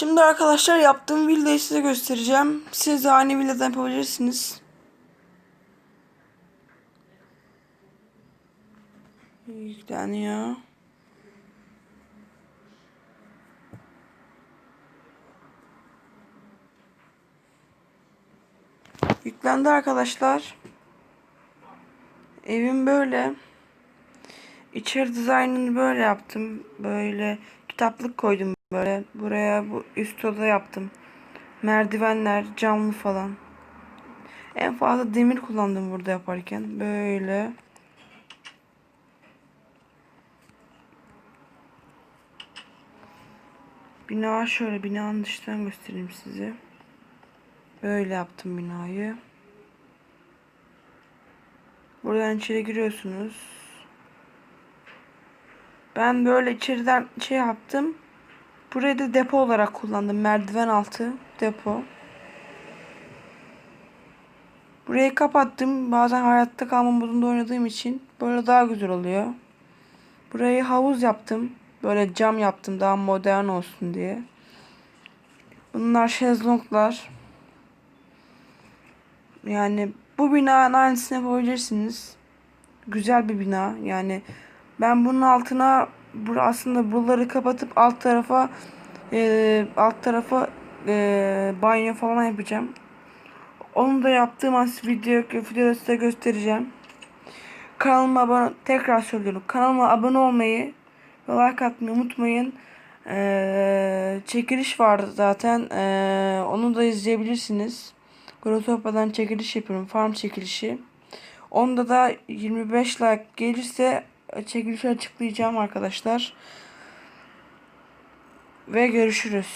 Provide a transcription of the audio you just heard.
Şimdi arkadaşlar yaptığım villayı size göstereceğim. Siz de aynı villadan yapabilirsiniz. Yükleniyor. Yüklendi arkadaşlar. Evim böyle. İçeri dizaynını böyle yaptım. Böyle kitaplık koydum böyle. Buraya bu üst oda yaptım. Merdivenler camlı falan. En fazla demir kullandım burada yaparken. Böyle. Bina şöyle binanın dıştan göstereyim size. Böyle yaptım binayı. Buradan içeri giriyorsunuz. Ben böyle içeriden şey yaptım. Burayı da depo olarak kullandım. Merdiven altı depo. Burayı kapattım. Bazen hayatta kalma modunda oynadığım için böyle daha güzel oluyor. Burayı havuz yaptım. Böyle cam yaptım daha modern olsun diye. Bunlar şezlonglar. Yani bu binanın aynısını yapabilirsiniz. Güzel bir bina. Yani ben bunun altına aslında buraları kapatıp alt tarafa e, alt tarafa e, banyo falan yapacağım. Onu da yaptığım an video videoda size göstereceğim. Kanalıma abone tekrar söylüyorum. Kanalıma abone olmayı ve like atmayı unutmayın. Ee, çekiliş var zaten. Ee, onu da izleyebilirsiniz. Grotopa'dan çekiliş yapıyorum. Farm çekilişi. Onda da 25 like gelirse çekilişi açıklayacağım arkadaşlar. Ve görüşürüz.